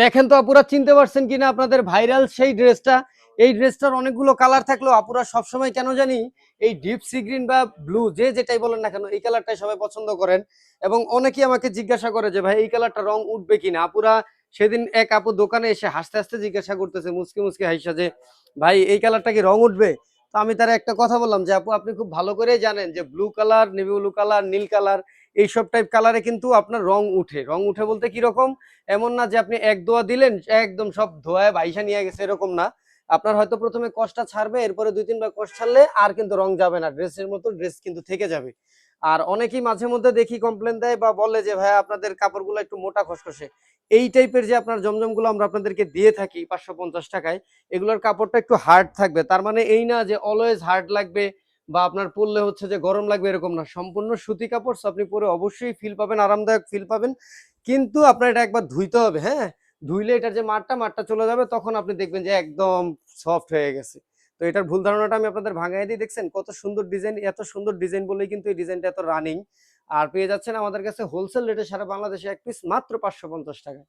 দেখেন তো আপুরা, চিনতে পারছেন কিনা আপনাদের ভাইরাল সেই ড্রেসটা? এই ড্রেসটার অনেকগুলো কালার থাকলেও আপুরা সবসময় কেন জানি এই ডিপ সি গ্রিন বা ব্লু, যে যেটাই বলেন না কেন, এই কালারটাই সবাই পছন্দ করেন। এবং অনেকেই আমাকে জিজ্ঞাসা করে যে, ভাই, এই কালারটা রং উঠবে কিনা? আপুরা সেদিন এক আপু দোকানে এসে হাসতে হাসতে জিজ্ঞাসা করতেছে মুসকি মুসকি হাইসা যে, ভাই, এই কালারটা কি রং উঠবে? তো আমি তার একটা কথা বললাম যে, আপু, আপনি খুব ভালো করে জানেন যে, blue colour, navy blue colour, নীল কালার এইসব টাইপ কালারে কিন্তু আপনার রং উঠে। রং উঠে বলতে কি রকম এমন না যে আপনি এক দোয়া দিলেন, একদম সব ধোয়ায় বাইসা নিয়ে গেছে, এরকম না। আপনার হয়তো প্রথমে কষ্টটা ছাড়বে, এরপরে দুই তিনবার কষ্ট ছাড়লে আর কিন্তু রং যাবে না। ড্রেসের মতো ড্রেস কিন্তু থেকে যাবে। আর অনেকেই মাঝে মধ্যে দেখি কমপ্লেন দেয় বা বলে যে ভাই আপনাদের কাপড়গুলো একটু মোটা খসখসে। এই টাইপের যে আপনার জমজমগুলো আমরা আপনাদেরকে দিয়ে থাকি পাঁচশো পঞ্চাশ টাকায়, এগুলোর কাপড়টা একটু হার্ড থাকবে। তার মানে এই না যে অলওয়েজ হার্ড লাগবে বা আপনার পরলে হচ্ছে যে গরম লাগবে এরকম না। সম্পূর্ণ সুতি কাপড় আপনি পরে অবশ্যই ফিল পাবেন, আরামদায়ক ফিল পাবেন। কিন্তু আপনার এটা একবার ধুইতে হবে হ্যাঁ? ধুইলে এটার যে মাঠটা মাঠটা চলে যাবে, তখন আপনি দেখবেন যে একদম সফট হয়ে গেছে। তো এটার ভুল ধারণাটা আমি আপনাদের ভাঙাই দিয়ে দেখছেন? কত সুন্দর ডিজাইন এত সুন্দর ডিজাইন বলেই কিন্তু এই ডিজাইনটা এত রানিং আর পেয়ে যাচ্ছেন আমাদের কাছে হোলসেল রেটে সারা বাংলাদেশে এক পিস মাত্র পাঁচশো পঞ্চাশ টাকা।